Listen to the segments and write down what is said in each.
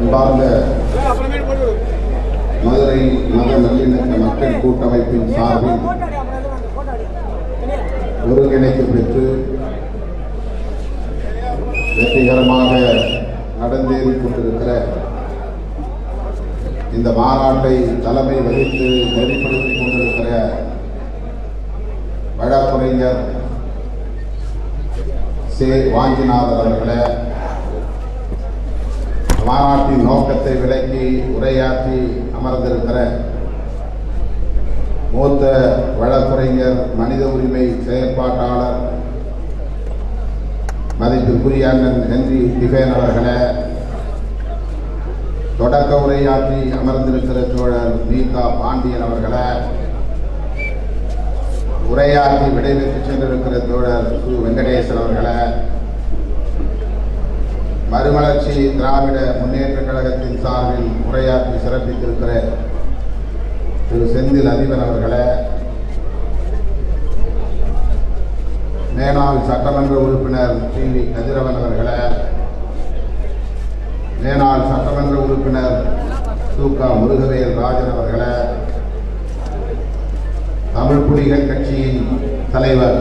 அன்பார்ந்த மதுரை மத நல்லிணக்க மக்கள் கூட்டமைப்பின் சார்பில் ஒருங்கிணைப்பு பெற்று வெற்றிகரமாக நடந்தேறி கொண்டிருக்கிற இந்த மாநாட்டை தலைமை வகித்து நெறிப்படுத்திக் கொண்டிருக்கிற வழக்குரைஞர் சே வாஞ்சிநாதன் அவர்களை மாநாட்டின் நோக்கத்தை விளக்கி உரையாற்றி அமர்ந்திருக்கிற மூத்த வழக்குரைஞர் மனித உரிமை செயற்பாட்டாளர் மதிப்பிற்குரிய அண்ணன் ஹென்றி டிஃபேன் அவர்களே தொடக்க உரையாற்றி அமர்ந்திருக்கிற தோழர் நீதா பாண்டியன் அவர்களே உரையாற்றி விடைபெற்று சென்றிருக்கிற தோழர் சு. வெங்கடேசன் அவர்கள். கட்சி திராவிட முன்னேற்ற கழகத்தின் சார்பில் உரையாற்றி சிறப்பித்திருக்கிற திரு செந்தில் அதிபர் அவர்களே மேனாள் சட்டமன்ற உறுப்பினர் டி வி. கதிரவன் அவர்களே மேனாள் சட்டமன்ற உறுப்பினர் சூகா முருகவேல் ராஜன் அவர்களே தமிழ் புலிகள் கட்சியின் தலைவர்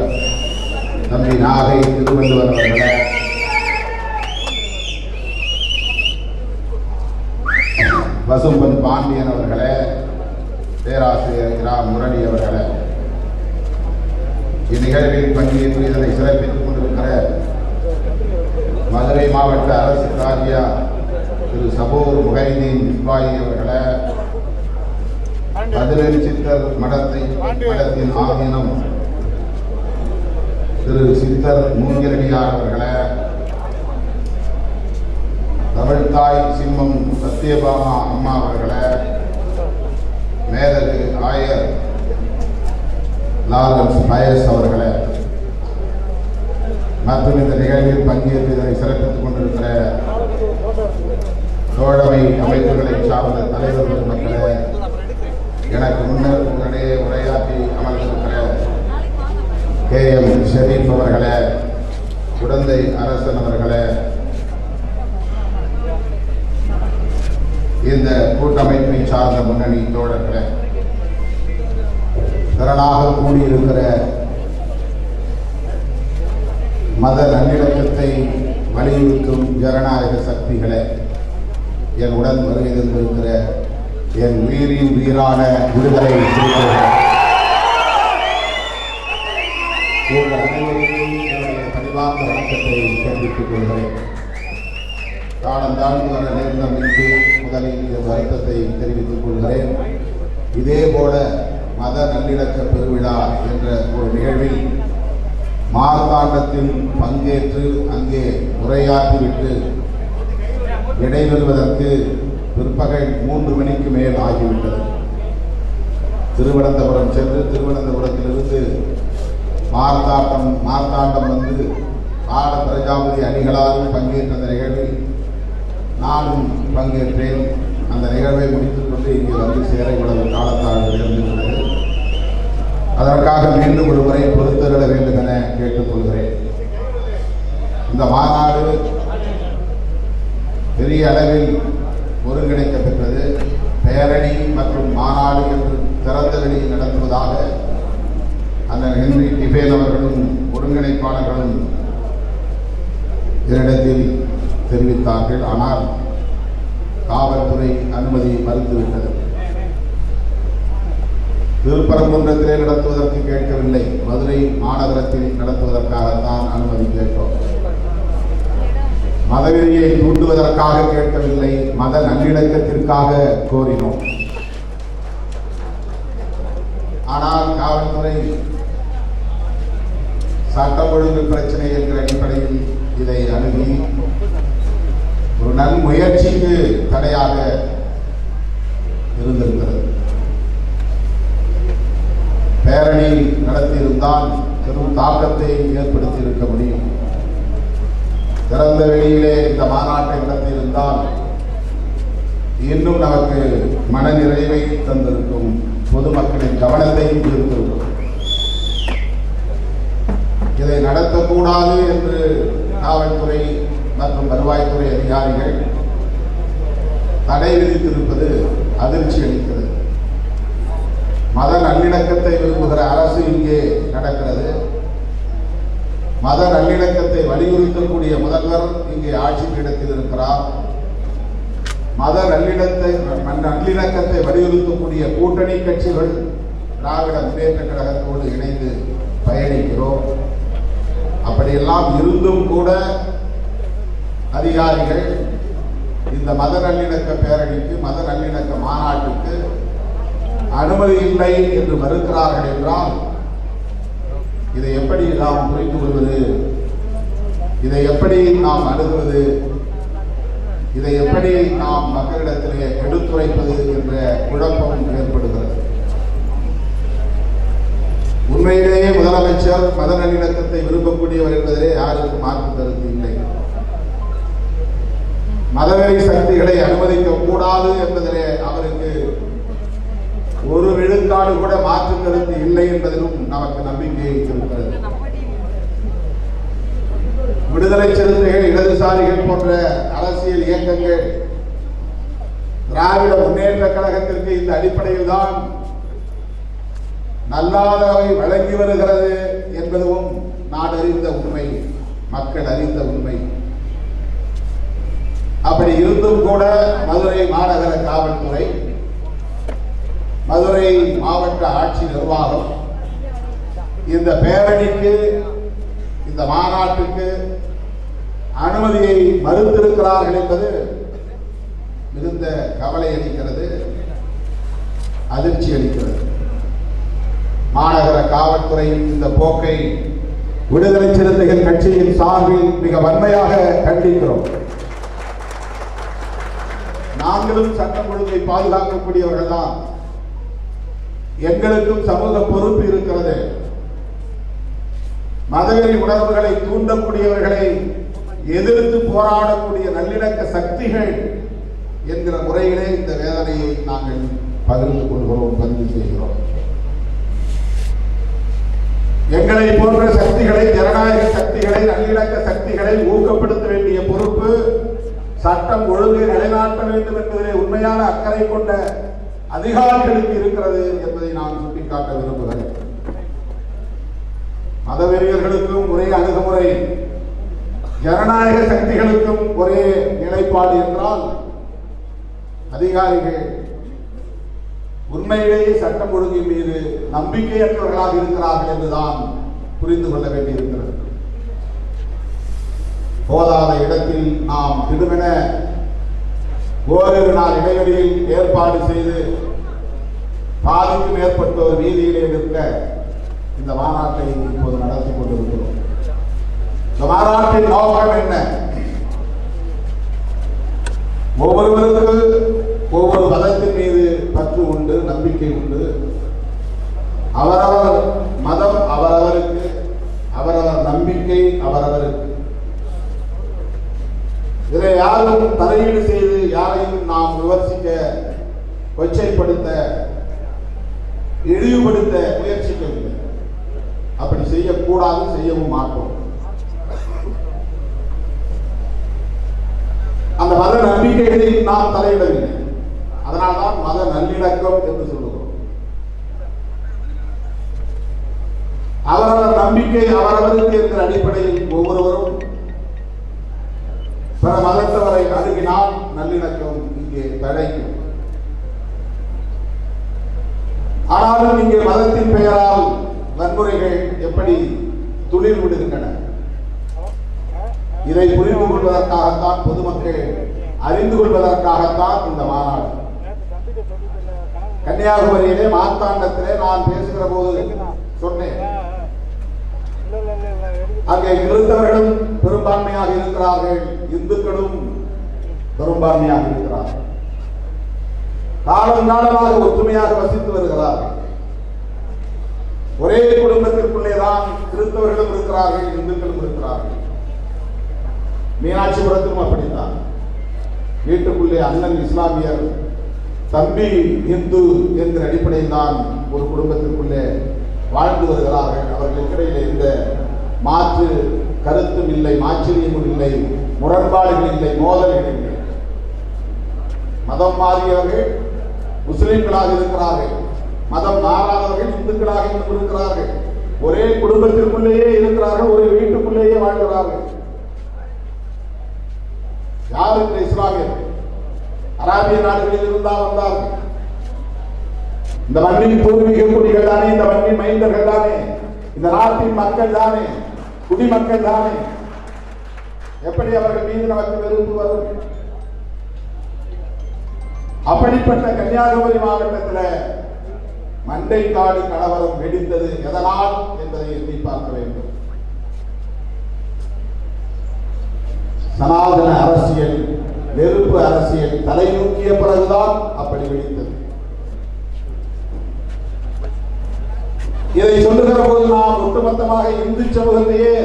தம்பி நாகை திருவள்ளுவர் அவர்களே பசும்பன் பாண்டியன் அவர்களே பேராசிரியர் இரா முரளி அவர்களே இந்நிகழ்வில் பங்கேற்று இதனை சிறப்பித்துக் கொண்டிருக்கிற மதுரை மாவட்ட அரசு காரியா திரு சபூர் முகைதீன் இஸ்மாயி அவர்களே மதுரை சித்தர் மடத்தை மடத்தின் ஆதீனம் திரு சித்தர் மூங்கிரடியார் அவர்களே தமிழ்தாய் சிம்மம் சத்யபாமா அம்மா அவர்களே மேதகு ஆயர் லாரன்ஸ் பயஸ் அவர்களே மற்றும் இந்த நிகழ்வில் பங்கேற்று இதனை சிறப்பித்துக் கொண்டிருக்கிற தோழமை அமைப்புகளை சார்ந்த தலைவர்கள் மக்களே எனக்கு முன்னர் உங்களிடையே உரையாற்றி அமர்ந்திருக்கிற கே எம் ஷெரீப் அவர்களே குடந்தை அரசன் அவர்களே இந்த கூட்டமைப்பை சார்ந்த முன்னணி தோழர்களை திரளாக கூடியிருக்கிற மத நல்லிணக்கத்தை வலியுறுத்தும் ஜனநாயக சக்திகளை என் உடன் வருகை தந்திருக்கிற என் உயிரின் உயிரான விடுதலை சிறுத்தைகளே உங்கள் அனைவருக்கும் என்னுடைய பணிவார்ந்த வணக்கத்தை தெரிவித்துக் கொள்கிறேன். காலம் தாழ்ந்து வர நேர்ந்தமைக்கு முதலில் வருத்தத்தை தெரிவித்துக் கொள்கிறேன். இதே போல மத நல்லிணக்க பெருவிழா என்ற ஒரு நிகழ்வில் மார்த்தாண்டத்தில் பங்கேற்று அங்கே உரையாற்றிவிட்டு இடைபெறுவதற்கு பிற்பகல் மூன்று மணிக்கு மேல் ஆகிவிட்டது. திருவனந்தபுரம் சென்று திருவனந்தபுரத்திலிருந்து மார்த்தாட்டம் மார்த்தாண்டம் வந்து பாட பிரஜாபதி அணிகளாலும் பங்கேற்ற நிகழ்வில் நானும் பங்கேற்றேன். அந்த நிகழ்வை முடித்துக்கொண்டு இங்கே வந்து சேர இவ்வளவு காலத்தால் இருந்திருந்தது அதற்காக மீண்டும் ஒரு முறை பொறுத்தருட வேண்டும் என கேட்டுக்கொள்கிறேன். இந்த மாநாடு பெரிய அளவில் ஒருங்கிணைக்கப்பெற்றது. பேரணி மற்றும் மாநாடு என்று திறந்த வெளியில் நடத்துவதாக அந்த ஹென்றி டிஃபேல் அவர்களும் ஒருங்கிணைப்பாளர்களும் என்னிடத்தில் தெரிவித்தார்கள். ஆனால் காவல்துறை அனுமதி மறுத்துவிட்டது. திருப்பரங்குன்றத்திலே நடத்துவதற்கு கேட்கவில்லை. மதுரை மாநகரத்தில் நடத்துவதற்காகத்தான் அனுமதி கேட்டோம். மதவெறியை தூண்டுவதற்காக கேட்கவில்லை. மத நல்லிணக்கத்திற்காக கோரினோம். ஆனால் காவல்துறை சட்டம் ஒழுங்கு பிரச்சனை என்கிற அடிப்படையில் இதை அணுகி நன்முயற்சிக்கு முயற்சிக்கு தடையாக இருந்திருக்கிறது. பேரணி நடத்தியிருந்தால் பெரும் தாக்கத்தை ஏற்படுத்தியிருக்க முடியும். திறந்த வெளியிலே இந்த மாநாட்டை நடத்தியிருந்தால் இன்னும் நமக்கு மனநிறைவை தந்திருக்கும் பொதுமக்களின் கவனத்தையும் ஈர்த்திருக்கும். இதை நடத்தக்கூடாது என்று காவல்துறை மற்றும் வருவாய்த்துறை அதிகாரிகள் தடை விதித்திருப்பது அதிர்ச்சி அளிக்கிறது. மத நல்லிணக்கத்தை விரும்புகிற அரசு இங்கே நடக்கிறது. மத நல்லிணக்கத்தை வலியுறுத்தக்கூடிய முதல்வர் இங்கே ஆட்சி பீடத்தில் இருக்கிறார் மத நல்லிணத்தை நல்லிணக்கத்தை வலியுறுத்தக்கூடிய கூட்டணி கட்சிகள் திராவிட முன்னேற்ற கழகத்தோடு இணைந்து பயணிக்கிறோம். அப்படியெல்லாம் இருந்தும் கூட அதிகாரிகள் இந்த மத நல்லிணக்க பேரணிக்கு மத நல்லிணக்க மாநாட்டுக்கு அனுமதி இல்லை என்று மறுக்கிறார்கள் என்றால் இதை எப்படி நாம் புரிந்து கொள்வது? இதை எப்படி நாம் அணுகுவது? இதை எப்படி நாம் மக்களிடத்திலே எடுத்துரைப்பது என்ற குழப்பம் ஏற்படுகிறது. உண்மையிலேயே முதலமைச்சர் மத நல்லிணக்கத்தை விரும்பக்கூடியவர் என்பதிலே யாருக்கும் மாற்று கருத்து இல்லை. மதவெறி சக்திகளை அனுமதிக்க கூடாது என்பதிலே அவருக்கு ஒரு விழுக்காடு கூட மாற்று கருத்து இல்லை என்பதிலும் நமக்கு நம்பிக்கையை இருக்கிறது விடுதலை சிறுத்தைகள் இடதுசாரிகள் போன்ற அரசியல் இயக்கங்கள் திராவிட முன்னேற்ற கழகத்திற்கு இந்த அடிப்படையில் தான் நல்லாதவை வழங்கி வருகிறது என்பதும் நான் அறிந்த உண்மை மக்கள் அறிந்த உண்மை. அப்படி இருந்தும் கூட மதுரை மாநகர காவல்துறை மதுரை மாவட்ட ஆட்சி நிர்வாகம் இந்த பேரணிக்கு இந்த மாநாட்டுக்கு அனுமதியை மறுத்திருக்கிறார்கள் என்பது மிகுந்த கவலை அளிக்கிறது அதிர்ச்சி அளிக்கிறது. மாநகர காவல்துறையின் இந்த போக்கை விடுதலை சிறுத்தைகள் கட்சியின் சார்பில் மிக வன்மையாக கண்டிக்கிறோம். நாங்களும் சட்டம் ஒழுங்கை பாதுகாக்கக்கூடியவர்கள் தான் எங்களுக்கும் சமூக பொறுப்பு இருக்கிறது. மதவெறி உணர்வுகளை தூண்டக்கூடியவர்களை எதிர்த்து போராடக்கூடிய நல்லிணக்க சக்திகள் என்கிற முறையிலே இந்த வேதனையை நாங்கள் பகிர்ந்து கொள்கிறோம் பதிவு செய்கிறோம். எங்களை போன்ற சக்திகளை ஜனநாயக சக்திகளை நல்லிணக்க சக்திகளை ஊக்கப்படுத்த வேண்டிய பொறுப்பு சட்டம் ஒழுங்கு நிலைநாட்ட வேண்டும் என்பதிலே உண்மையான அக்கறை கொண்ட அதிகாரிகளுக்கு இருக்கிறது என்பதை நான் சுட்டிக்காட்ட விரும்புகிறேன். மதவெறியர்களுக்கும் ஒரே அணுகுமுறை ஜனநாயக சக்திகளுக்கும் ஒரே நிலைப்பாடு என்றால் அதிகாரிகள் உண்மையிலேயே சட்டம் ஒழுங்கின் மீது நம்பிக்கையற்றவர்களாக இருக்கிறார்கள் என்றுதான் புரிந்து கொள்ள வேண்டியிருக்கிறது. போதாத இடத்தில் நாம் திடுமென ஓரிரு நாள் இடைவெளியில் ஏற்பாடு செய்து பாதிக்கும் மேற்பட்டோர் வீதியிலே நிற்க இந்த மாநாட்டை இப்போது நடத்தி கொண்டிருக்கிறோம். இந்த மாநாட்டின் நோக்கம் என்ன? ஒவ்வொருவருக்கு ஒவ்வொரு மதத்தின் மீது பற்று உண்டு நம்பிக்கை உண்டு. அவரவர் மதம் அவரவருக்கு அவரவர் நம்பிக்கை அவரவருக்கு. இதை யாரும் தலையீடு செய்து யாரையும் நாம் விமர்சிக்க கொச்சைப்படுத்த இழிவுபடுத்த முயற்சிக்கவில்லை. அப்படி செய்யக்கூடாது செய்யவும் மாட்டோம். அந்த மத நம்பிக்கைகளில் நாம் தலையிடவில்லை. அதனால்தான் மத நல்லிணக்கம் என்று சொல்லுகிறோம் அவரவர் நம்பிக்கை அவரவருக்கு என்கிற அடிப்படையில் ஒவ்வொருவரும் பிற மதத்தவரை அணுகினால் நல்லிணக்கம் இங்கே தடைக்கும் ஆனாலும் இங்கே மதத்தின் பெயரால் வன்முறைகள் எப்படி துளிர் விடுகின்றன இதை புரிந்து கொள்வதற்காகத்தான் பொதுமக்கள் அறிந்து கொள்வதற்காகத்தான் இந்த மாநாடு. கன்னியாகுமரியிலே மார்த்தாண்டத்திலே நான் பேசுகிற போது சொன்னேன். அங்கே கிறிஸ்தவர்களும் பெரும்பான்மையாக இருக்கிறார்கள். இந்துக்களும் பெரும்பான்மையாக இருக்கிறார்கள். காலம் காலமாக ஒற்றுமையாக வசித்து வருகிறார்கள். ஒரே குடும்பத்திற்குள்ளே தான் கிறிஸ்தவர்களும் இருக்கிறார்கள் இந்துக்களும் இருக்கிறார்கள். மீனாட்சிபுரத்திலும் அப்படித்தான். வீட்டுக்குள்ளே அண்ணன் இஸ்லாமியர் தம்பி இந்து என்கிற அடிப்படையில் தான் ஒரு குடும்பத்திற்குள்ளே வாழ்ந்து வருகிறார்கள். அவர்களுக்கிடையில் இந்த மாற்று கருத்தும் இல்லை மாச்சரியமும் இல்லை. முரண்பாடுகள் இல்லை மோதல்கள் இல்லை. மதம் மாறியவர்கள் முஸ்லிம்களாக இருக்கிறார்கள். மதம் மாறாதவர்கள் இந்துக்களாக இன்னும் இருக்கிறார்கள். ஒரே குடும்பத்திற்குள்ளேயே இருக்கிறார்கள் ஒரே வீட்டுக்குள்ளேயே வாழ்கிறார்கள். யார் இந்த இஸ்லாமியர்? அராபிய நாடுகளில் இருந்தால் வந்தார்கள். இந்த மண்ணின் பூர்வீக குடிகள் தானே இந்த மண்ணின் மைந்தர்கள் தானே. இந்த நாட்டின் மக்கள் தானே குடிமக்கள் தானே. எப்படி அவர்கள் மீது நமக்கு வெறுப்பு வரும்? அப்படிப்பட்ட கன்னியாகுமரி மாவட்டத்தில் மண்டைக்காடு கலவரம் வெடித்தது எதனால் என்பதை எண்ணி பார்க்க வேண்டும். சனாதன அரசியல் வெறுப்பு அரசியல் தலை நோக்கிய பிறகுதான் அப்படி வெடித்தது. இதை சொல்லுகிற போது நாம் ஒட்டுமொத்தமாக இந்து சமூகத்தையே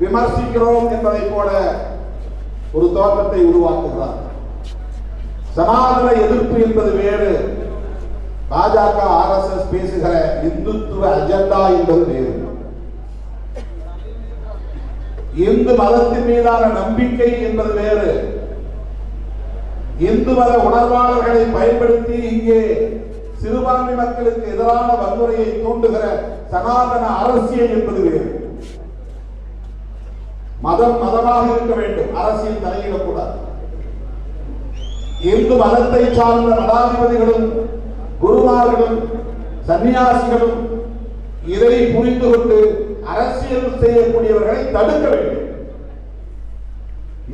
விமர்சிக்கிறோம் என்பதை போல ஒரு தோற்றத்தை உருவாக்குகிறார். சனாதன எதிர்ப்பு என்பது வேறு. பாஜக ஆர்எஸ்எஸ் பேசுகிற இந்துத்துவ அஜெண்டா என்பது வேறு. இந்து மதத்தின் மீதான நம்பிக்கை என்பது வேறு. இந்து மத உணர்வாளர்களை பயன்படுத்தி இங்கே சிறுபான்மை மக்களுக்கு எதிரான வன்முறையை தூண்டுகிற சனாதன அரசியல் என்பது வேறு. மதம் மதமாக இருக்க வேண்டும். அரசியல் தலையிடக்கூடாது. இந்து மதத்தை சார்ந்த மடாதிபதிகளும் குருமார்களும் சன்னியாசிகளும் இதை புரிந்து கொண்டு அரசியல் செய்யக்கூடியவர்களை தடுக்க வேண்டும்.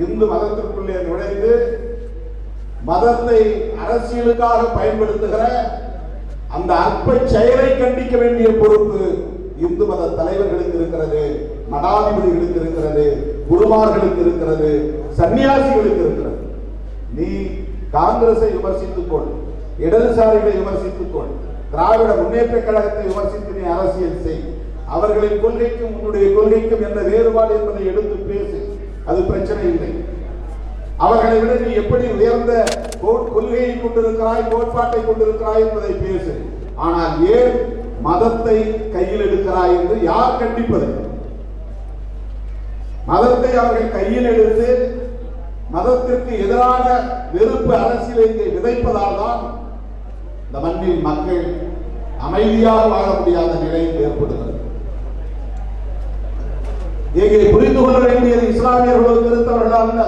இந்து மதத்திற்குள்ளே நுழைந்து மதத்தை அரசியலுக்காக பயன்படுத்துகிற அந்த அற்ப செயலை கண்டிக்க வேண்டிய பொறுப்பு இந்து மத தலைவர்களுக்கு இருக்கிறது. மடாதிபதிகளுக்கு இருக்கிறது குருமார்களுக்கு இருக்கிறது சன்னியாசிகளுக்கு இருக்கிறது. நீ காங்கிரஸை விமர்சித்துக் கொள் இடதுசாரிகளை விமர்சித்துக் கொள் திராவிட முன்னேற்ற கழகத்தை விமர்சித்து நீ அரசியல் செய். அவர்களின் கொள்கைக்கும் உன்னுடைய கொள்கைக்கும் என்ன வேறுபாடு என்பதை எடுத்து பேசு. அது பிரச்சனை இல்லை. அவர்களை விட நீ எப்படி உயர்ந்த கொள்கையை கொண்டிருக்கிறாய் கோட்பாட்டை கொண்டிருக்கிறாய் என்பதை பேசு. ஆனால் ஏன் மதத்தை கையில் எடுக்கிறாய் என்று யார் கண்டிப்பது? மதத்தை அவர்கள் கையில் எடுத்து மதத்திற்கு எதிரான வெறுப்பு அரசியலை விதைப்பதால் தான் இந்த மண்ணில் மக்கள் அமைதியாக வாழ முடியாத நிலை ஏற்படுகிறது. இங்கே புரிந்து கொள்ள வேண்டியது இஸ்லாமியர்களோ கிறிஸ்தவர்களோ அல்ல.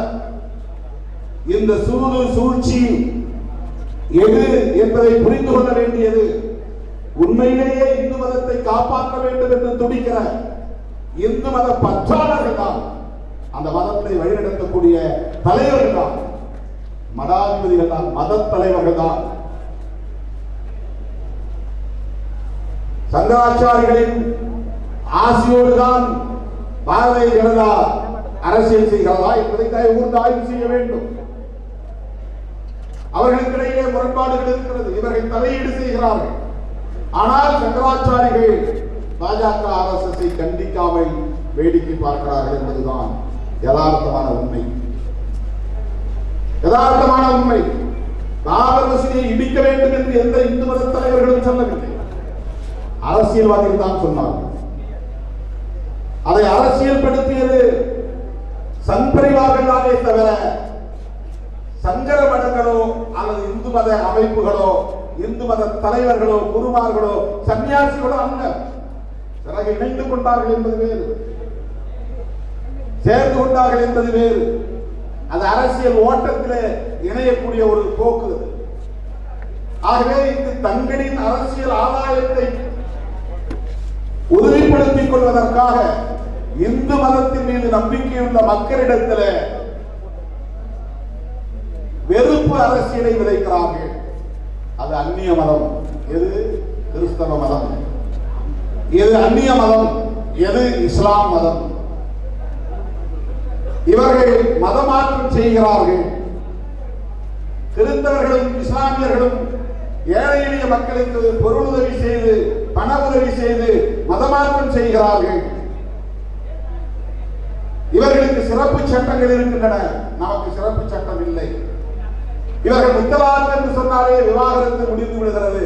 இந்த சூது சூழ்ச்சி எது என்பதை புரிந்து கொள்ள வேண்டியது உண்மையிலேயே இந்து மதத்தை காப்பாற்ற வேண்டும் என்று துடிக்கிற இந்து மத பற்றாளர்கள் தான் அந்த மதத்தை வழிநடத்தக்கூடிய தலைவர்கள் தான் மடாதிபதிகள் தான் மத தலைவர்கள் தான். சங்கராச்சாரிகளின் ஆசையோடு தான் பாரதிய ஜனதா அரசியல் செய்கிறதா என்பதை தயவுகூர்ந்து ஆய்வு செய்ய வேண்டும். அவர்களுக்கிடையிலே முரண்பாடுகள் இருக்கிறது. இவர்கள் தலையீடு செய்கிறார்கள். ஆனால் சங்கராச்சாரிகள் பாஜக ஆர்எஸ்எஸ்ஐ கண்டிக்காமல் வேடிக்கை பார்க்கிறார்கள் என்பதுதான் யதார்த்தமான உண்மை. யதார்த்தமான உண்மை. பாபர் மசூதியை இடிக்க வேண்டும் என்று எந்த இந்து மத தலைவர்களும் சொல்லவில்லை. அரசியல்வாதிகள் தான் சொன்னார்கள். அதை அரசியல் படுத்தியது தானே தவிர சங்கர மடங்களோ அல்லது இந்து மத அமைப்புகளோ இந்து மத தலைவர்களோ குருமார்களோ சன்னியாசிகளோ அல்ல. பிறகு இணைந்து கொண்டார்கள் என்பது வேறு. சேர்ந்து கொண்டார்கள் என்பது வேறு. அது அரசியல் ஓட்டத்திலே இணையக்கூடிய ஒரு போக்கு ஆகவே இது தங்களின் அரசியல் ஆதாயத்தை உறுதிப்படுத்திக் கொள்வதற்காக இந்து மதத்தின் மீது நம்பிக்கையுள்ள மக்களிடத்தில் வெறுப்பு அரசியலை விதைக்கிறார்கள். அது அந்நிய மதம். எது? கிறிஸ்தவ மதம். எது அந்நிய மதம் எது இஸ்லாம் மதம்? இவர்கள் மதமாற்றம் செய்கிறார்கள். கிறிஸ்தவர்களும் இஸ்லாமியர்களும் ஏழை எளிய மக்களுக்கு பொருள் உதவி செய்து பண உதவி செய்து மதமாற்றம் செய்கிறார்கள். இவர்களுக்கு சிறப்பு சட்டங்கள் இருக்கின்றன. நமக்கு சிறப்பு சட்டம் இல்லை. இவர்கள் முத்தலாக என்று சொன்னாலே விவாகரத்து முடிந்து விடுகிறது.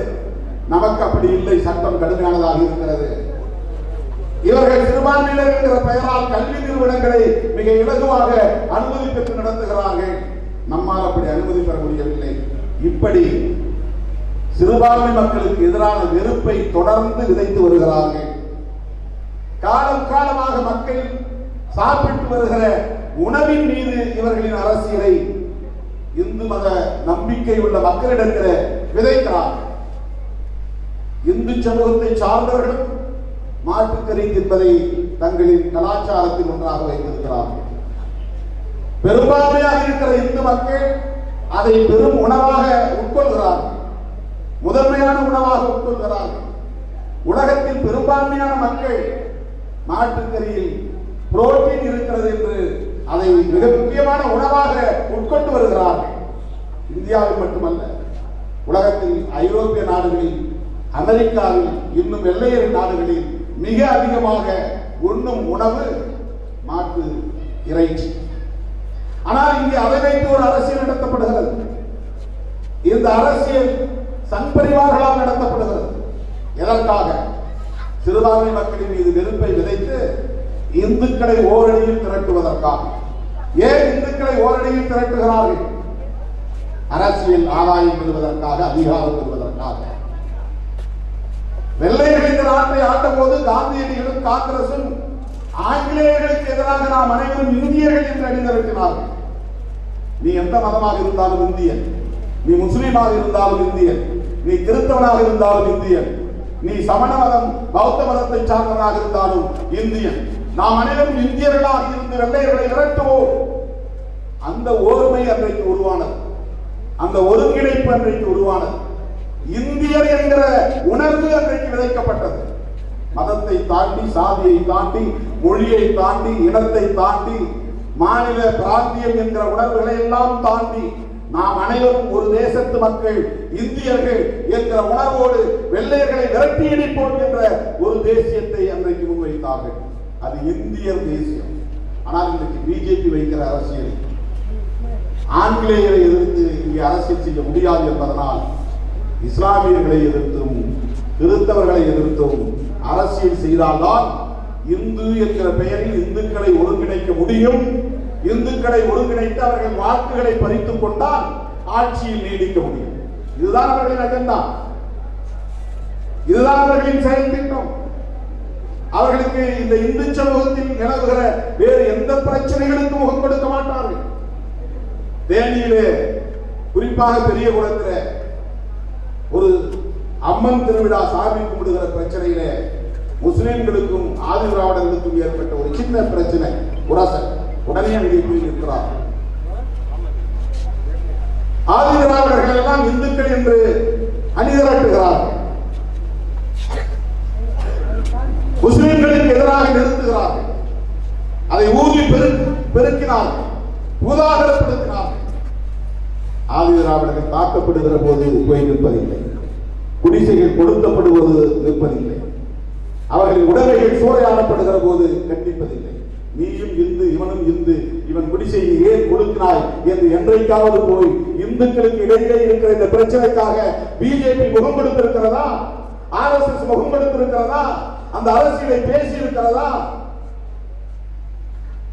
நமக்கு அப்படி இல்லை சட்டம் கடுமையானதாக இருக்கிறது. இவர்கள் சிறுபான்மையினர் என்கிற பெயரால் கல்வி நிறுவனங்களை மிக இலகுவாக அனுமதி பெற்று நடத்துகிறார்கள். நம்மால் அப்படி அனுமதி பெற முடியவில்லை. இப்படி சிறுபான்மை மக்களுக்கு எதிரான வெறுப்பை தொடர்ந்து விதைத்து வருகிறார்கள். காலம் காலமாக மக்கள் சாப்பிட்டு வருகிற உணவின் மீது இவர்களின் அரசியலை இந்து மத நம்பிக்கை உள்ள மக்களிடத்தில் விதைக்கிறார்கள். இந்து சமூகத்தை சார்ந்தவர்களும் மாட்டுக்கறி தின்பதை தங்களின் கலாச்சாரத்தில் ஒன்றாக வைத்திருக்கிறார்கள் பெரும்பான்மையாக இருக்கிற இந்து மக்கள் அதை பெரும் உணவாக உட்கொள்கிறார்கள் முதன்மையான உணவாக உட்கொள்கிறார்கள் உலகத்தில் பெரும்பான்மையான மக்கள் மாட்டுக்கறியில் புரோட்டீன் இருக்கிறது என்று அதை மிக முக்கியமான உணவாக உட்கொண்டு வருகிறார்கள். இந்தியாவில் மட்டுமல்ல உலகத்தில் ஐரோப்பிய நாடுகளில் அமெரிக்காவில் இன்னும் வெள்ளையர் நாடுகளில் மிக அதிகமாக உண்ணும் உணவு மாட்டு இறைச்சி. ஆனால் இங்கே அதை வைத்து ஒரு அரசியல் நடத்தப்படுகிறது. இந்த அரசியல் சன்பரிவார்களால் நடத்தப்படுகிறது. எதற்காக? சிறுபான்மை மக்களின் மீது வெறுப்பை விதைத்து இந்துக்களை ஓரணியில் திரட்டுவதற்காக. ஏன் இந்துக்களை ஓரணியில் திரட்டுகிறார்கள்? அரசியல் ஆதாயம் பெறுவதற்காக அதிகாரம் பெறுவதற்காக. வெள்ளையர்கள் இந்த நாட்டை ஆண்ட போது காந்தியடிகளும் காங்கிரசும் ஆங்கிலேயர்களுக்கு எதிராக நாம் அனைவரும் இந்தியர்கள் என்று அணிந்திருக்கிறார்கள் நீ எந்த மதமாக இருந்தாலும் இந்தியன். நீ முஸ்லீமாக இருந்தாலும் இந்தியன். நீ கிறிஸ்தவனாக இருந்தாலும் இந்தியன். நீ சமண மதம் பௌத்த மதத்தை சார்ந்தவனாக இருந்தாலும் இந்தியன். நாம் அனைவரும் இந்தியர்களாக இருந்து வெள்ளையர்களை விரட்டுவோம். அந்த ஓர்மை அன்றைக்கு உருவானது. அந்த ஒருங்கிணைப்பு அன்றைக்கு உருவானது. இந்தியர் என்கிற உணர்வு அன்றைக்கு விதைக்கப்பட்டது. மதத்தை தாண்டி சாதியை தாண்டி மொழியை தாண்டி இனத்தை தாண்டி மாநில பிராந்தியம் என்கிற உணர்வுகளை எல்லாம் தாண்டி நாம் அனைவரும் ஒரு தேசத்து மக்கள் இந்தியர்கள் என்கிற உணர்வோடு வெள்ளையர்களை விரட்டி இணைப்போம் என்ற ஒரு தேசியத்தை அன்றைக்கு முன்வைத்தார்கள். அது இந்தியர் தேசியம். ஆனால் இன்றைக்கு பிஜேபி வைக்கிற அரசியல். ஆங்கிலேயரை எதிர்த்து இங்கே அரசியல் செய்ய முடியாது என்பதனால் இஸ்லாமியர்களை எதிர்த்தும் கிறிஸ்தவர்களை எதிர்த்தும் அரசியல் செய்தால்தான் இந்து என்கிற பெயரில் இந்துக்களை ஒருங்கிணைக்க முடியும். இந்துக்களை ஒருங்கிணைத்து அவர்கள் வாக்குகளை பறித்துக் கொண்டால் ஆட்சியில் நீடிக்க முடியும். இதுதான் அவர்களின் அஜெண்டா. இதுதான் அவர்களின் செயல் திட்டம். அவர்களுக்கு இந்த இந்து சமூகத்தில் நிலவுகிற வேறு எந்த பிரச்சனைகளுக்கும் முகம் கொடுக்க மாட்டார்கள். தேனியிலே குறிப்பாக பெரிய குளத்தில் ஒரு அம்மன் திருவிழா சாமி கும்பிடுகிற பிரச்சனையிலே முஸ்லிம்களுக்கும் ஆதி திராவிடர்களுக்கும் ஏற்பட்ட ஒரு சின்ன பிரச்சனை. உரசல் உடனே அங்கே போய் நிற்கிறார். ஆதி திராவிடர்கள் எல்லாம் இந்துக்கள் என்று அணிதிரட்டுகிறார். முஸ்லிம்களுக்கு எதிராக நிறுத்துகிறார்கள் அதை ஊதி பெரு பெருக்கினார்கள் பூதாகரப்படுத்தினார்கள் ஆதி திராவிடர்கள் தாக்கப்படுகிற போது போய் நிற்பதில்லை. குடிசைகள் கொடுக்கப்படுவது நிற்பதில்லை. அவர்களின் உடமைகள் சூறையாடப்படுகிற போது கண்டிப்பதில்லை. நீயும் இந்து இவனும் இந்து. இவன் குடிசையை ஏன் கொடுக்கிறாய் என்று என்றைக்காவது போய் இந்துக்களுக்கு இடையிலே இருக்கிற இந்த பிரச்சனைக்காக பிஜேபி முகம் கொடுத்திருக்கிறதா? ஆர்எஸ்எஸ் முகம் கொடுத்திருக்கிறதா? அந்த அரசியலை பேசி இருக்கிறதா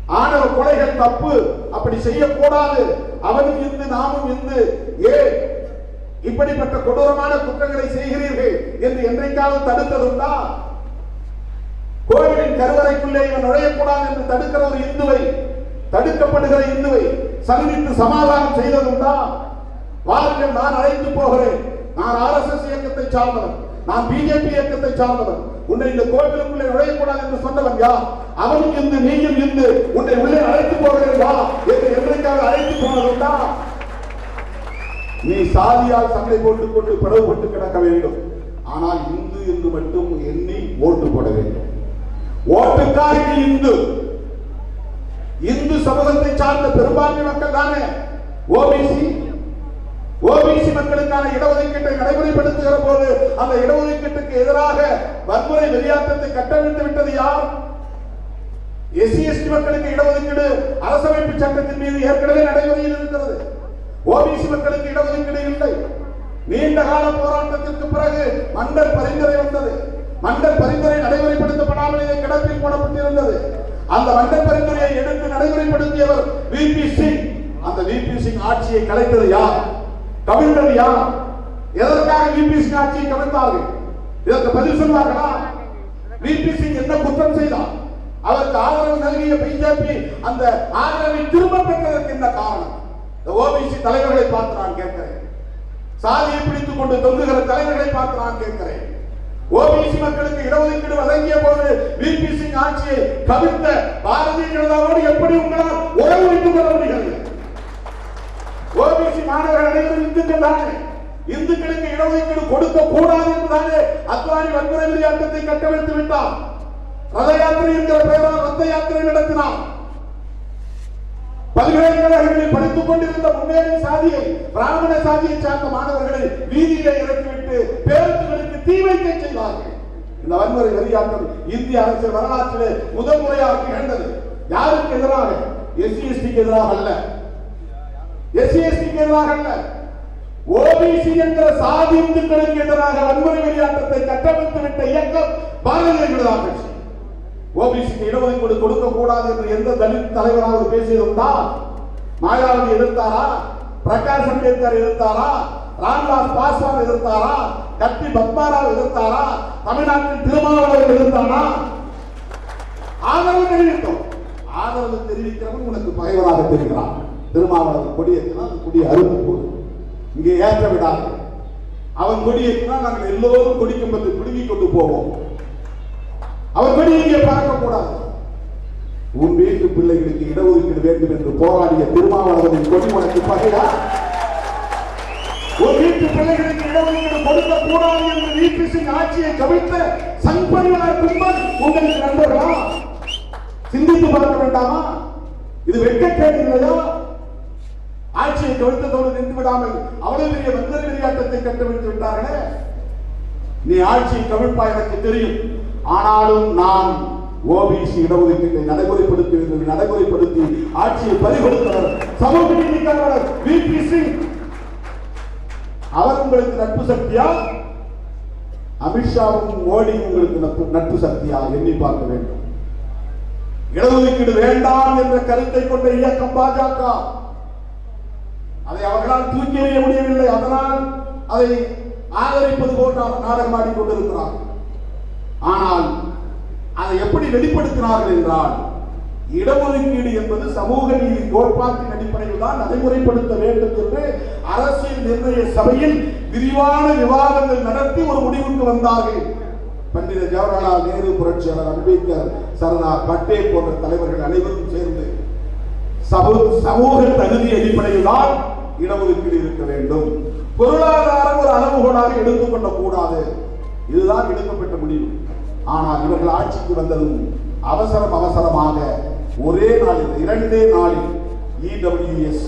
ஆணவ கொலைகள் தப்பு. அப்படி செய்யக்கூடாது. அவனும் இந்து நாமும் இந்து. ஏன்? இப்படிப்பட்ட கொடூரமான குற்றங்களை செய்கிறீர்கள் என்று என்றைக்காவது தடுத்ததுண்டா? கோவிலின் கருவறைக்குள்ளே இவன் நுழையக்கூடாது என்று தடுக்கிற ஒரு இந்துவை தடுக்கப்படுகிற இந்துவை சந்தித்து சமாதானம் செய்ததுண்டா? வாருங்கள் நான் அழைத்து போகிறேன். நான் ஆர்எஸ்எஸ் இயக்கத்தை சார்ந்தவன். நான் பிஜேபி இயக்கத்தை சார்ந்தவன். உன்னை இந்த கோவிலுக்குள்ளே நுழையக்கூடாது என்று சொன்னவன் யார்? அவனுக்கு இந்து நீயும் இந்து உன்னை உள்ளே அழைத்து போகிறேன் வா என்று என்றைக்காக அழைத்து போனதுண்டா? நீ சாதியால் சண்டை போட்டுக் கொண்டு பிளவுபட்டு கிடக்க வேண்டும். ஆனால் இந்து என்று மட்டும் எண்ணி ஓட்டு போட வேண்டும். ஓட்டுக்காரிக்கு இந்து. இந்து சமூகத்தை சார்ந்த பெரும்பான்மை மக்கள் தானே? ஓபிசி ஓபிசி மக்களுக்கான இடஒதுக்கீட்டை நடைமுறைப்படுத்துகிற போது அந்த இடஒதுக்கீட்டுக்கு எதிராக வன்முறை வெளியாட்டத்தை கட்டவிழ்த்து விட்டது யார்? எஸ்சி எஸ்டி மக்களுக்கு இடஒதுக்கீடு அரசமைப்பு சட்டத்தின் மீது ஏற்கனவே நடைமுறையில் இருக்கிறது ஓபிசி மக்களுக்கு இடஒதுக்கீடு இல்லை. நீண்ட கால போராட்டத்திற்கு பிறகு மண்டல் பரிந்துரை வந்தது. மண்டல் பரிந்துரை நடைமுறைப்படுத்தப்படாமல் இதை கிடப்பில் போடப்பட்டிருந்தது. அந்த மண்டல் பரிந்துரையை எடுத்து நடைமுறைப்படுத்தியவர் விபி சிங். அந்த விபி சிங் ஆட்சியை கலைத்தது யார்? கவிழ்ந்தது யார் எதற்காக விபி ஆட்சியை கவிழ்ந்தார்கள் இதற்கு பதில் சொன்னார்களா விபி சிங் என்ன குற்றம் செய்தார்? அதற்கு ஆதரவு நல்கிய பிஜேபி அந்த ஆதரவை திரும்ப பெற்றதற்கு என்ன காரணம்? இந்த ஓபிசி தலைவர்களை பார்த்து நான் கேட்கிறேன். சாதியை பிடித்துக் கொண்டு தொங்குகிற தலைவர்களை பார்த்து நான் கேட்கிறேன். ஓபிசி மக்களுக்கு இடஒதுக்கீடு வழங்கிய போது விபி சிங் ஆட்சியை கவிழ்த்த பாரதிய ஜனதாவோடு எப்படி உங்களால் உறவு வைத்துக் கொள்ள முடிகிறது? ஓபிசி மாணவர்கள் அனைவரும் இந்துக்கள் தானே இந்துக்களுக்கு இடஒதுக்கீடு கொடுக்க கூடாது என்பதாலே அத்வானி வன்முறை விளையாட்டத்தை கட்டமைத்து விட்டார் ரத யாத்திரை என்கிற பெயரால் ரத்த யாத்திரை நடத்தினார் பல்கலைக்கழகங்களில் படித்துக் கொண்டிருந்த முன்னேறிய சாதியை பிராமண சாதியை சார்ந்த மாணவர்களை வீதியிலே இறக்கிவிட்டு பேருந்துகளுக்கு தீ வைக்க செய்வார்கள் இந்த வன்முறை வெளியாட்டம் இந்திய அரசியல் வரலாற்றிலே முதல் முறையாக நிகழ்ந்தது யாருக்கு எதிராக? எஸ்சி எஸ்டிக்கு எதிராக அல்ல. எஸ்சி எஸ்டிக்கு எதிராக அல்ல ஓபிசி என்ற சாதி இந்துக்களுக்கு எதிராக வன்முறை வெளியாட்டத்தை கட்டமைத்து விட்ட இயக்கம் பாரதிய ஜனதா கட்சி. ஓபிசிக்கு இடஒதுக்கீடு கொடுக்க கூடாது என்று எந்த தலித் தலைவராவது பேசியிருந்தால் மாயாவதி எதிர்த்தாரா? பிரகாஷ் அம்பேத்கர் எதிர்த்தாரா? ராம்தாஸ் பாஸ்வான் எதிர்த்தாரா? கத்தி பத்மாராவ் எதிர்த்தாரா? தமிழ்நாட்டில் திருமாவளவன் எதிர்த்தானா ஆதரவு தெரிவித்தோம். ஆதரவு தெரிவிக்கிறவன் உனக்கு பகைவராக தெரிகிறான். திருமாவளவன் கொடியேற்றினா அந்த கொடி அறுத்து போடும் இங்கே ஏற்ற விடாது. அவன் கொடியேற்றினா நாங்கள் எல்லோரும் கொடிக்கம்பத்தை பிடுங்கி கொண்டு போவோம். அவன் கொடி இங்கே பறக்கக்கூடாது உன் வீட்டு பிள்ளைகளுக்கு இடஒதுக்கீடு வேண்டும் என்று போராடிய திருமாவளவனின் கொடி உனக்கு பகையா? ஒரு வீட்டு பிள்ளைகளுக்கு இடஒதுக்கீடு கொடுக்க கூடாது என்று வீட்டு சிங் ஆட்சியை கவிழ்த்த சங் பரிவார் கும்பல் உங்களுக்கு நண்பர்களா? சிந்தித்து பார்க்க வேண்டாமா? இது வெட்கக்கேடு இல்லையா? ஆட்சியை கவிழ்த்ததோடு நின்று விடாமல் அவ்வளவு பெரிய வந்தர விளையாட்டத்தை வைத்து விட்டார்களே? நீ ஆட்சியை கவிழ்ப்பா எனக்கு தெரியும். ஆனாலும் நான் ஓபிசி இடஒதுக்கீட்டை நடைமுறைப்படுத்தி வேண்டும் நடைமுறைப்படுத்தி ஆட்சியை பறிகொடுத்தவர் சமூக நீதிக்காரர் விபி சிங். அவர் உங்களுக்கு நட்பு சக்தியா? அமித்ஷாவும் மோடி உங்களுக்கு நட்பு நட்பு சக்தியா? எண்ணி பார்க்க வேண்டும். இடஒதுக்கீடு வேண்டாம் என்ற கருத்தை கொண்ட இயக்கம் பாஜக. அதை அவர்களால் தூக்கி எறிய முடியவில்லை. அதனால் அதை ஆதரிப்பது போல் அவர் நாடகமாடி கொண்டிருக்கிறார் ஆனால் அதை எப்படி வெளிப்படுத்தினார்கள் என்றால் இடஒதுக்கீடு என்பது சமூக நீதி கோட்பாட்டின் அடிப்படையில் தான் நடைமுறைப்படுத்த வேண்டும் என்று அரசியல் நிர்ணய சபையில் விரிவான விவாதங்கள் நடத்தி ஒரு முடிவுக்கு வந்தார்கள். பண்டித ஜவஹர்லால் நேரு புரட்சியாளர் அம்பேத்கர் சர்தார் பட்டேல் போன்ற தலைவர்கள் அனைவரும் சேர்ந்து சமூக சமூக தகுதி அடிப்படையில் தான் இடஒதுக்கீடு இருக்க வேண்டும். பொருளாதாரம் ஒரு அளவுகோலாக எடுத்துக்கொள்ள கூடாது இதுதான் எடுக்கப்பட்ட முடிவு. ஆனால் இவர்கள் ஆட்சிக்கு வந்ததும் அவசரம் அவசரமாக ஒரே நாளில் இரண்டே நாளில் E E W S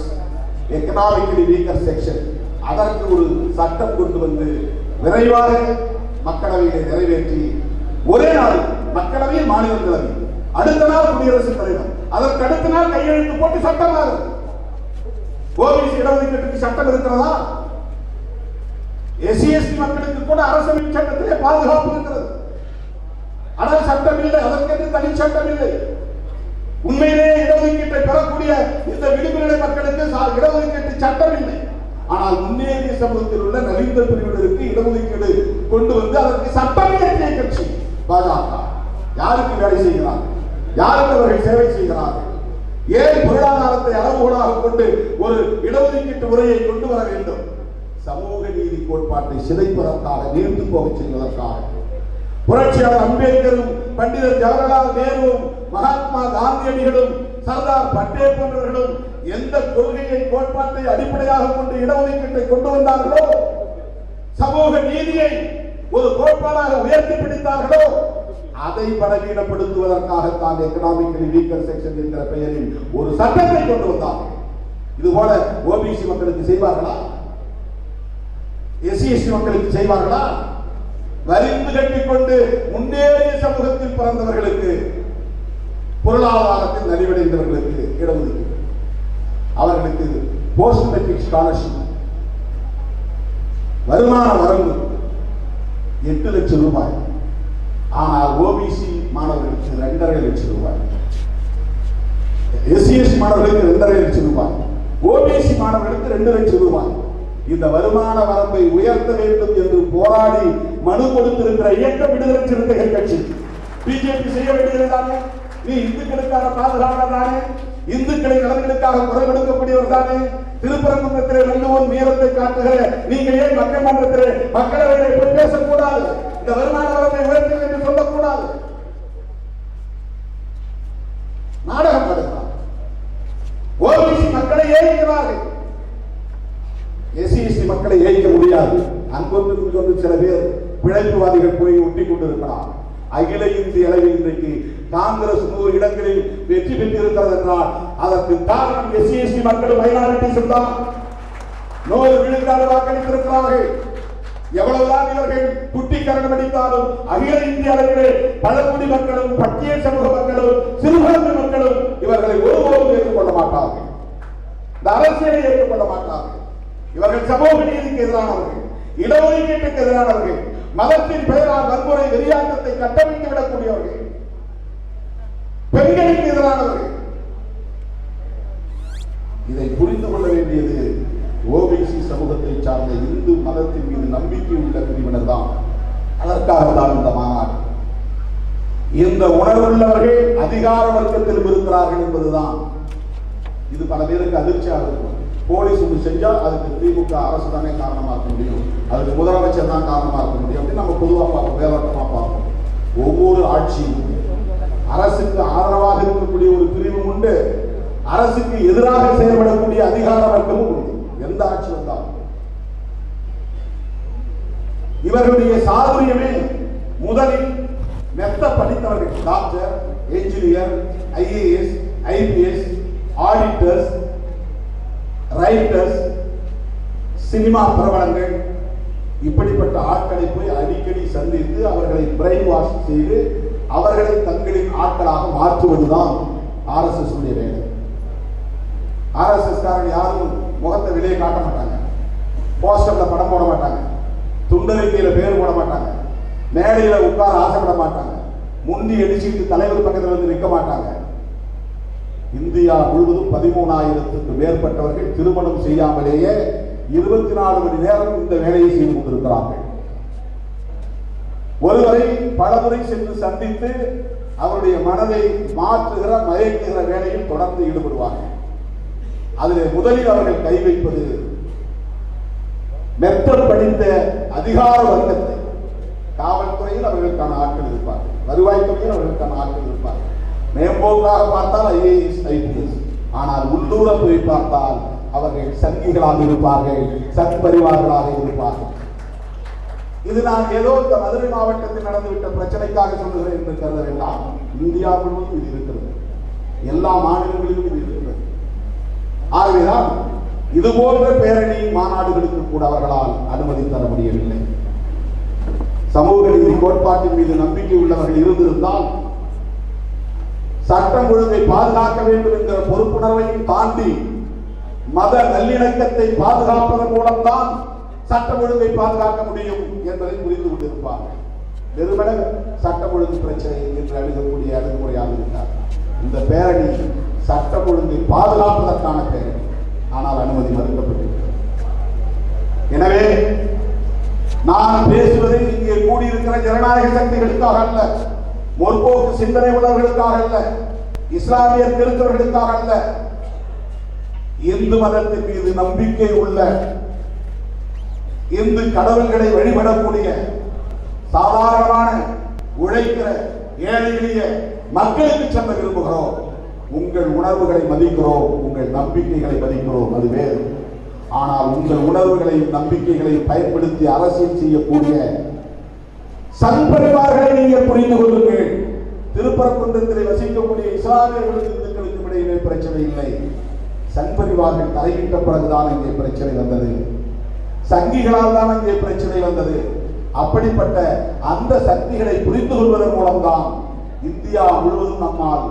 economically weaker section அதற்கு ஒரு சட்டம் கொண்டு வந்து விரைவாக மக்களவையை நிறைவேற்றி ஒரே நாள் மக்களவையில் மாநிலங்களவை அடுத்த நாள் குடியரசுத் தலைவர் அதற்கு அடுத்த நாள் கையெழுத்து போட்டு சட்டமாக ஓபிசி இடஒதுக்கீட்டுக்கு சட்டம் இருக்கிறதா? எஸ்சி எஸ்டி மக்களுக்கு கூட அரசமைப்பு சட்டத்திலே பாதுகாப்பு இருக்கிறது. ஆனால் சட்டம் இல்லை அதற்கென்று தனி சட்டம் இல்லை. உண்மையிலேயே இடஒதுக்கீட்டை பெறக்கூடிய இந்த விடுமுறை மக்களுக்கு இடஒதுக்கீட்டு சட்டம் இல்லை. ஆனால் முன்னேறிய சமூகத்தில் உள்ள நலிந்த பிரிவினருக்கு இடஒதுக்கீடு கொண்டு வந்து அதற்கு சட்டம் இயற்றிய கட்சி பாஜக. யாருக்கு வேலை செய்கிறார்கள்? யாருக்கு அவர்கள் சேவை செய்கிறார்கள்? ஏன் பொருளாதாரத்தை அளவுகோலாக கொண்டு ஒரு இடஒதுக்கீட்டு முறையை கொண்டு வர வேண்டும்? சமூக நீதி கோட்பாட்டை சிதைப்பதற்காக நேர்ந்து போகச் செய்வதற்காக புரட்சியாளர் அம்பேத்கரும் பண்டிதர் ஜவஹர்லால் நேருவும் மகாத்மா காந்தியடிகளும் சர்தார் பட்டேல் போன்றவர்களும் எந்த கொள்கையை கோட்பாட்டை அடிப்படையாக கொண்டு இடஒதுக்கீட்டை கொண்டு வந்தார்களோ? சமூக நீதியை ஒரு கோட்பாடாக உயர்த்தி பிடித்தார்களோ? அதை பலவீனப்படுத்துவதற்காகத்தான் எக்கனாமிக்கலி வீக்கர் செக்ஷன் என்கிற பெயரில் ஒரு சட்டத்தை கொண்டு வந்தார் இது போல ஓபிசி மக்களுக்கு செய்வார்களா? எஸ்சி மக்களுக்கு செய்வார்களா? வரிந்து கட்டிக்கொண்டு முன்னேறிய சமூகத்தில் பிறந்தவர்களுக்கு பொருளாதாரத்தில் நலிவடைந்தவர்களுக்கு இடஒதுக்கீடு அவர்களுக்கு போஸ்ட் மெட்ரிக் ஸ்காலர்ஷிப் வருமான வரம்பு எட்டு லட்சம் ரூபாய். ஆனால் ஓபிசி மாணவர்களுக்கு ரெண்டரை லட்சம் ரூபாய் எஸ்சிஎஸ்சி மாணவர்களுக்கு ரெண்டரை லட்சம் ரூபாய் ஓபிசி மாணவர்களுக்கு ரெண்டு லட்சம் ரூபாய் இந்த வருமான வரம்பை உயர்த்த வேண்டும் என்று போராடி மனு கொடுத்திருக்கிற இயக்க விடுதலை சிறுத்தைகள் கட்சி. பிஜேபி செய்ய வேண்டியது தானே? நீ இந்துக்களுக்கான பாதுகாவலர் தானே? இந்துக்களின் நலன்களுக்காக குரல் கொடுக்கக்கூடியவர் தானே? திருப்பரங்குன்றத்திலே ரெண்டு வீரத்தை காட்டுகிற. நீங்க ஏன் மக்கள் மன்றத்திலே மக்களவையிலே போய் பேசக்கூடாது? இந்த வருமான உயர்த்து என்று சொல்லக்கூடாது. நாடகம் நடக்கிறார் ஓபிசி மக்களை ஏய்க்கிறார்கள். எஸ்சிஎஸ்டி மக்களை ஏய்க்க முடியாது. அங்கொன்று இங்கொன்று சில பேர் பிழைப்புவாதிகள் போய் ஒட்டி கொண்டிருக்கிறார் அகில இந்திய அளவில் இன்றைக்கு காங்கிரஸ் நூறு இடங்களில் வெற்றி பெற்றிருக்கிறது என்றால் அதற்கு காரணம் எஸ்சி எஸ்டி மக்கள் மைனாரிட்டிஸ் தான் நூறு விழுக்காடு வாக்களித்திருக்கிறார்கள். எவ்வளவுதான் இவர்கள் குட்டி கரணம் அடித்தாலும் அகில இந்திய அளவிலே பழங்குடி மக்களும் பட்டியல் சமூக மக்களும் சிறுபான்மை மக்களும் இவர்களை ஒருபோதும் ஏற்றுக்கொள்ள மாட்டார்கள். இந்த அரசியலை ஏற்றுக்கொள்ள மாட்டார்கள். இவர்கள் சமூக நீதிக்கு எதிரானவர்கள் இடஒதுக்கீட்டுக்கு எதிரானவர்கள். மதத்தின் பெயரால் வன்முறை வெறியாட்டத்தை கட்டமைத்து விடக்கூடியவர்கள். பெண்களுக்கு எதிரானவர்கள் இதை புரிந்து கொள்ள வேண்டியது ஓபிசி சமூகத்தை சார்ந்த இந்து மதத்தின் மீது நம்பிக்கை உள்ள பிரிவினர் தான். அதற்காக தான் இந்த மாநாடு. இந்த உணர்வுள்ளவர்கள் அதிகார வர்க்கத்தில் இருக்கிறார்கள் என்பதுதான். இது பல பேருக்கு அதிர்ச்சியாக இருக்கும். போலீஸ் ஒன்று செஞ்சால் அதுக்கு திமுக அரசு தானே காரணமா இருக்க முடியும். அதுக்கு முதலமைச்சர் தான் காரணமா இருக்க முடியும் அப்படின்னு நம்ம பொதுவாக பார்ப்போம் வேலோட்டமாக பார்ப்போம். ஒவ்வொரு ஆட்சியும் அரசுக்கு ஆதரவாக இருக்கக்கூடிய ஒரு பிரிவு உண்டு. அரசுக்கு எதிராக செயல்படக்கூடிய அதிகார வர்க்கமும் உண்டு. எந்த ஆட்சி வந்தாலும். இவர்களுடைய சாதுரியமே முதலில் மெத்த படித்தவர்கள் doctor engineer IAS IPS auditors writers cinema பிரபலங்கள் இப்படிப்பட்ட ஆட்களை போய் அடிக்கடி சந்தித்து அவர்களை பிரெயின் வாஷ் செய்து அவர்களை தங்களின் ஆட்களாக மாற்றுவதுதான் ஆர்எஸ்எஸ் உடைய வேலை. ஆர்எஸ்எஸ் காரன் யாரும் முகத்தை வெளியே காட்ட மாட்டாங்க. போஸ்டர்ல படம் போட மாட்டாங்க. துண்டறிக்கையில பேர் போட மாட்டாங்க. மேடையில உட்கார ஆசைப்பட மாட்டாங்க. முண்டி அடிச்சுட்டு தலைவர் பக்கத்துல வந்து நிற்க மாட்டாங்க. இந்தியா முழுவதும் பதிமூணாயிரத்துக்கு மேற்பட்டவர்கள் திருமணம் செய்யாமலேயே இருபத்தி நாலு மணி நேரம் இந்த வேலையை செய்து கொண்டிருக்கிறார்கள். ஒருவரை பலமுறை சென்று சந்தித்து அவருடைய மனதை மாற்றுகிற மயக்குகிற வேலையில் தொடர்ந்து ஈடுபடுவார்கள். அதில் முதலில் அவர்கள் கை வைப்பது மெத்தம் படித்த அதிகார வர்க்கத்தை. காவல்துறையில் அவர்களுக்கான ஆட்கள் இருப்பார்கள். வருவாய்த்துறையில் அவர்களுக்கான ஆட்கள் இருப்பார்கள். மேம்போக்காக பார்த்தால் ஐஏஎஸ் ஐபிஎஸ் ஆனால் உள்ளூர போய் பார்த்தால் அவர்கள் சங்கிகளாக இருப்பார்கள் சத்பரிவார்களாக இருப்பார்கள். இது நான் ஏதோ இந்த மதுரை மாவட்டத்தில் நடந்துவிட்ட பிரச்சனைக்காக சொல்லுகிறேன் என்று கருத வேண்டாம் இந்தியா முழுவதும் இது இருக்கிறது. எல்லா மாநிலங்களிலும் இது இருக்கிறது. ஆகவேதான் இது போன்ற பேரணி மாநாடுகளுக்கு கூட அவர்களால் அனுமதி தர முடியவில்லை. சமூக நீதி கோட்பாட்டின் மீது நம்பிக்கை உள்ளவர்கள் இருந்திருந்தால் சட்டம் ஒழுங்கை பாதுகாக்க வேண்டும் என்கிற பொறுப்புணர்வையும் தாண்டி மத நல்லிணக்கத்தை பாதுகாப்பதன் மூலம்தான் சட்டம் ஒழுங்கை பாதுகாக்க முடியும் என்பதை புரிந்து கொண்டிருப்பார்கள் வெறுமன சட்டம் ஒழுங்கு பிரச்சனை என்று அழுகக்கூடிய அணுகுமுறையாக இருந்தார். இந்த பேரணி சட்டம் ஒழுங்கை பாதுகாப்பதற்கான பேரணி. ஆனால் அனுமதி மறுக்கப்பட்டிருக்கிறது. எனவே நான் பேசுவது இங்கே கூடியிருக்கிற ஜனநாயக சக்திகளுக்காக அல்ல. முற்போக்கு சிந்தனை உள்ளவர்களுக்காக அல்ல இஸ்லாமிய கிறிஸ்தவர்களுக்காக அல்ல. இந்து மதத்தின் மீது நம்பிக்கை உள்ள இந்து கடவுள்களை வழிபடக்கூடிய சாதாரணமான உழைக்கிற ஏழை எளிய மக்களுக்கு செல்ல விரும்புகிறோம். உங்கள் உணர்வுகளை மதிக்கிறோம் உங்கள் நம்பிக்கைகளை மதிக்கிறோம் அது வேறு. ஆனால் உங்கள் உணர்வுகளையும் நம்பிக்கைகளையும் பயன்படுத்தி அரசியல் செய்யக்கூடிய சண்பரிவார்களை நீங்கள் புரிந்து கொள்ளுங்கள். திருப்பரங்குன்றத்தில் வசிக்கக்கூடிய இஸ்லாமியர்களுக்கு இந்துக்களுக்கு இடையிலே பிரச்சனை இல்லை. சண்பரிவார்கள் தலையிட்ட பிறகுதான் இங்கே பிரச்சனை வந்தது. சங்கிகளால் தான் இங்கே பிரச்சனை வந்தது. அப்படிப்பட்ட அந்த சக்திகளை புரிந்து கொள்வதன் மூலம்தான் இந்தியா முழுவதும் நம்மால்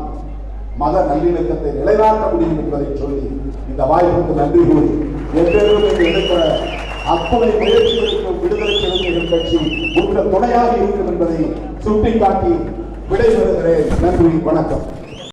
மத நல்லிணக்கத்தை நிலைநாட்ட முடியும் என்பதை சொல்லி இந்த வாய்ப்புக்கு நன்றி கூறி எப்பேரும் எடுக்கிற அத்தனை முயற்சிகளுக்கும் விடுதலை சிறுத்தைகள் கட்சி உங்கள் துணையாக இருக்கும் என்பதை சுட்டிக்காட்டி விடைபெறுகிறேன். நன்றி வணக்கம்.